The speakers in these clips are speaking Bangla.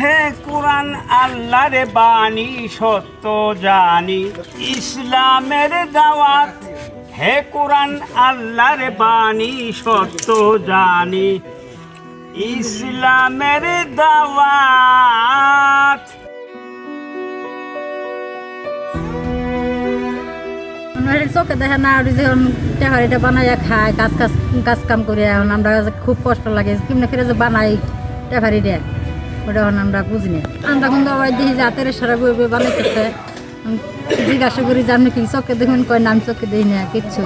হে কোরআন আল্লাহর বাণী, সত্য জানি। ইসলামের দাওয়াত, হে কোরআন আল্লাহর বাণী, সত্য জানি। ইসলামের দাওয়াত। চোখে দেখে না যখন টেহারিটা বানাইয়া খায়, কাজ কাজ কাজ কাম করে এখন আমরা খুব কষ্ট লাগে, কেমনে করে যে বানাই টেহারি ওটা এখন আমরা বুঝি না আমরা কিন্তু আবার দেখি যে হাতের সারা বই বই বানাইতেছে। জিজ্ঞাসা করি যে আপনি কি চোখে দেখুন? কয় না আমি চোখে দেখি না কিচ্ছু।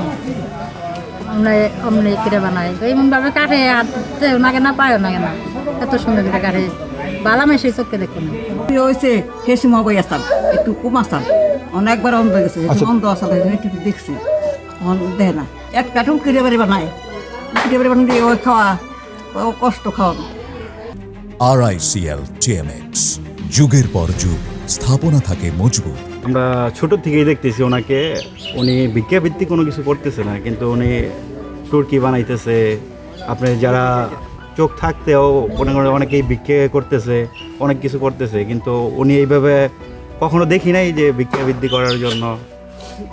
আমরা অমনি করে বানাই? এমনভাবে কাটে হাতে নাগে না পায়ও নাগে না। এত সুন্দর করে কাটে। বালা মেশে চোখে দেখুন কি হয়েছে সে সময় বই আসতাম একটু কম আসতাম অনেকবার অন্ধ হয়ে গেছে অন্ধ আসলে একটু দেখছি। অন দেয় না। এক প্যাটুম কিনে বাড়ি বানায়। কিনে বাড়ি বানিয়ে ওই খাওয়া ও কষ্ট খাওয়া। আরআইসিএল টিএমএক্স যুগের পর যুগ, স্থাপনা থাকে মজবুত। আমরা ছোট থেকেই দেখতেছি ওনাকে। উনি ভিক্ষাবৃত্তি কোনো কিছু করতেছে না, কিন্তু উনি টুরকি বানাইতেছে। আপনি যারা চোখ থাকতেও মনে করেন অনেকেই ভিক্ষে করতেছে, অনেক কিছু করতেছে, কিন্তু উনি এইভাবে কখনো দেখি নাই যে ভিক্ষাবৃত্তি করার জন্য।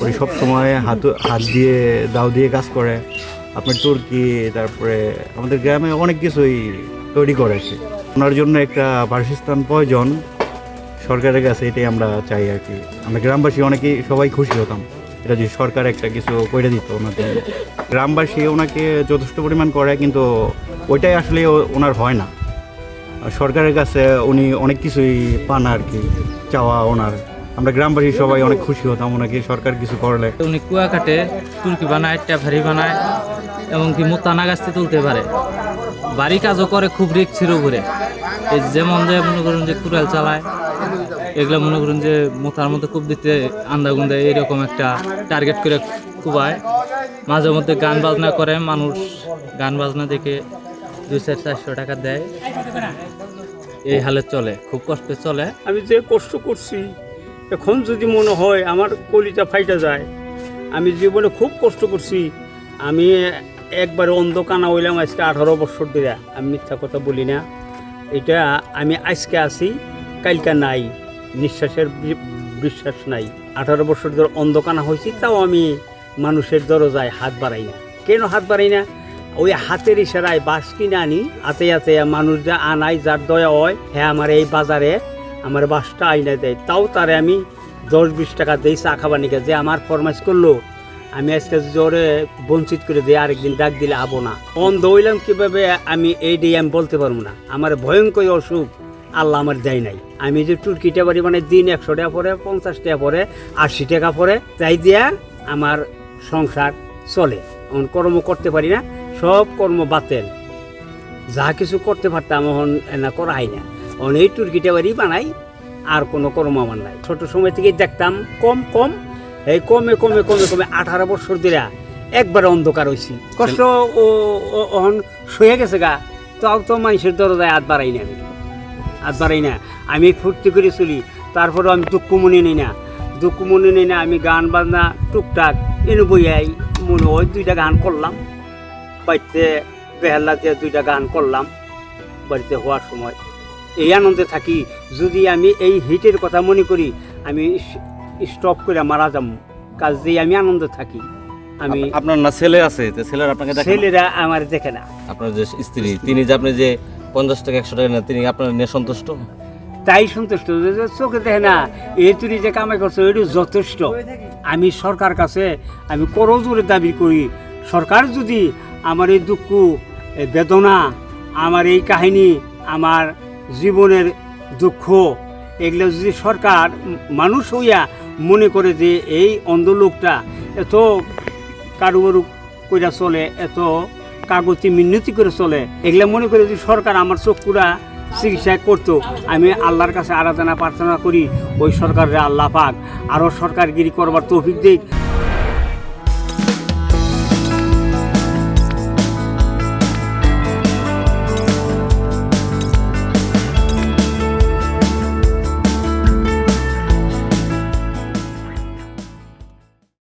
উনি সবসময় হাত হাত দিয়ে, দাও দিয়ে কাজ করে। আপনার তুর্কি তারপরে আমাদের গ্রামে অনেক কিছুই তৈরি করে সে ওনার জন্য একটা বাসস্থান প্রয়োজন। সরকারের কাছে এটাই আমরা চাই আর কি। আমরা গ্রামবাসী অনেকেই সবাই খুশি হতাম। এটা যদি সরকার একটা কিছু করে দিত ওনাকে গ্রামবাসী ওনাকে যথেষ্ট পরিমাণ করে, কিন্তু ওইটাই আসলে ওনার হয় না। সরকারের কাছে উনি অনেক কিছুই পান আর কি, চাওয়া ওনার। আমরা গ্রামবাসী সবাই অনেক খুশি হতাম ওনাকে, সরকার কিছু করলে। উনি কুয়া কাটে তুর্কি বানায় ট্যাফারি বানায়, এবং কি মোতানা গাছতে তুলতে পারে। বাড়ি কাজও করে, খুব রিক্সের উপরে। এই যেমন যে মনে করুন যে কুড়াল চালায়, এগুলো মনে করুন যে মোতার মধ্যে কূপ দিতে আন্দা গুন্দা এরকম একটা টার্গেট করে কুবায়। মাঝে মধ্যে গান বাজনা করে, মানুষ গান বাজনা দেখে দুই চার চারশো টাকা দেয়। এই হালে চলে, খুব কষ্টে চলে। আমি যে কষ্ট করছি, এখন যদি মনে হয় আমার কলিটা ফাইটা যায়, আমি জীবনে খুব কষ্ট করছি। আমি একবারে অন্ধকানা হইলাম আজকে আঠারো বছর ধরে। আমি মিথ্যা কথা বলি না। এটা আমি আজকে আছি, কালকা নাই। নিঃশ্বাসের বিশ্বাস নাই। আঠারো বছর ধরে অন্ধকানা হয়েছি, তাও আমি মানুষের দরজায় হাত বাড়াই না। কেন হাত বাড়াই না? ওই হাতের ইশারায় বাস কিনে আনি, হাতে হাতে মানুষ যা আনাই যার দয়া হয় হ্যাঁ আমার এই বাজারে আমার বাসটা আইনা দেয়। তাও তারে আমি দশ বিশ টাকা দেই চা যে আমার ফরমাইশ করল আমি আজকে জোরে বঞ্চিত করে দিয়ে আরেকদিন ডাক দিলে আবো না। অন্ধ হইলাম কীভাবে আমি এই দিয়ে আমি বলতে পারব না। আমার ভয়ঙ্কর অসুখ, আল্লাহ আমার দেয় নাই। আমি যে টুরকিটা বাড়ি মানে দিন একশো টাকা পরে, পঞ্চাশ টাকা পরে, আশি টাকা পরে, তাই দিয়া আমার সংসার চলে। এখন কর্ম করতে পারি না, সব কর্ম বাতেল। যা কিছু করতে পারতাম এখন না হয় না। এখন এই টুরকিটা বাড়ি বানাই, আর কোনো কর্ম আমার নাই। ছোট সময় থেকেই দেখতাম, কম কম এই কমে কমে কমে কমে আঠারো বছর ধরে একবারে অন্ধকার হয়েছি কষ্ট ও ওহন শুয়ে গেছে গা তাও তো মানুষের দরজায় হাত বাড়াই না আমি। হাত বাড়াই না আমি ফুর্তি করে চলি, তারপরেও আমি দুঃখ মনে নিই না। দুঃখ মনে নিই না, আমি গান বাজনা, টুকটাক এনে বইয়াই মনে হয় দুইটা গান করলাম। বাড়িতে বেহাল্লা দিয়ে দুইটা গান করলাম, বাড়িতে হওয়ার সময়। এই আনন্দে থাকি, যদি আমি এই হিটের কথা মনে করি, আমি স্টপ করে মারা যাব কাজ দিয়ে আমি আনন্দ থাকি। আমি আপনার না ছেলে আছে? তো ছেলের আপনাকে দেখেন না? ছেলেরা আমার দেখে না। আপনার যে স্ত্রী তিনি যে আপনি যে পঞ্চাশ টাকা একশো টাকা তিনি আপনার নিয়ে সন্তুষ্ট? তাই সন্তুষ্ট চোখে দেখে না এই তুই যে কামাই করছ এটু যথেষ্ট। আমি সরকার কাছে আমি করজোরে দাবি করি সরকার যদি আমার এই দুঃখ বেদনা আমার এই কাহিনী আমার জীবনের দুঃখ এগুলো যদি সরকার মানুষ হইয়া মনে করে যে এই অন্ধ লোকটা এত কারুবারু কইরা চলে, এত কাগজি মিনতি করে চলে, এগুলা মনে করে যদি সরকার আমার চক্ষুরা চিকিৎসা করতো, আমি আল্লাহর কাছে আরাধনা প্রার্থনা করি, ওই সরকারের আল্লাহ পাক আরও সরকারগিরি করবার তৌফিক দিক